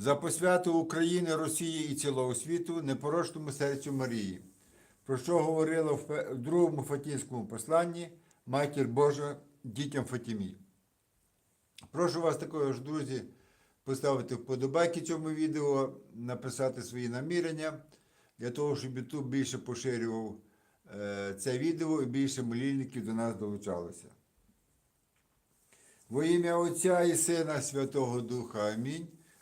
за посвяту України, Росії і цілого світу непорочному серцю Марії, про що говорила в другому Фатінському посланні Матір Божа дітям Фатімі. Прошу вас також, друзі, поставити вподобайки цьому відео, написати свої намірення для того, щоб YouTube більше поширював е, це відео і більше молільників до нас долучалося. Во ім'я Отця і Сина Святого Духа Амінь.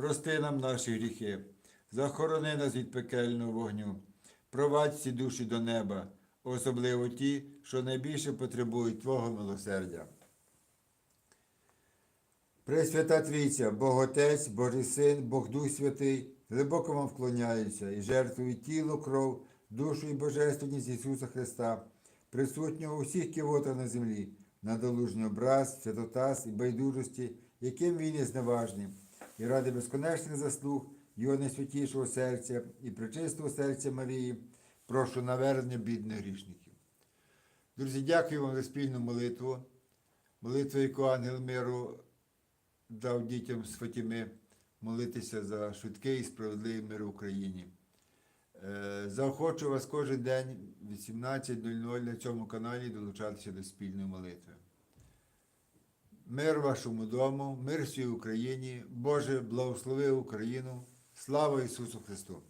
прости нам наші гріхи, захорони нас від пекельного вогню, провадь всі душі до неба, особливо ті, що найбільше потребують Твого милосердя. Пресвята Трійця, Бог Отець, Божий Син, Бог Дух Святий, глибоко вам вклоняюся і жертвую тіло, кров, душу і божественність Ісуса Христа, присутнього у всіх кивотах на землі, на долужній образ, святотас і байдужості, яким він є зневажним, і ради безконечних заслуг Його найсвятішого серця і пречистого серця Марії, прошу навернення бідних грішників. Друзі, дякую вам за спільну молитву, молитву, яку ангел миру дав дітям з Фатіми молитися за швидкий і справедливий мир в Україні. Е, Заохочу вас кожен день від 17.00 на цьому каналі долучатися до спільної молитви. Мир вашому дому, мир всій Україні, Боже, благослови Україну. Слава Ісусу Христу!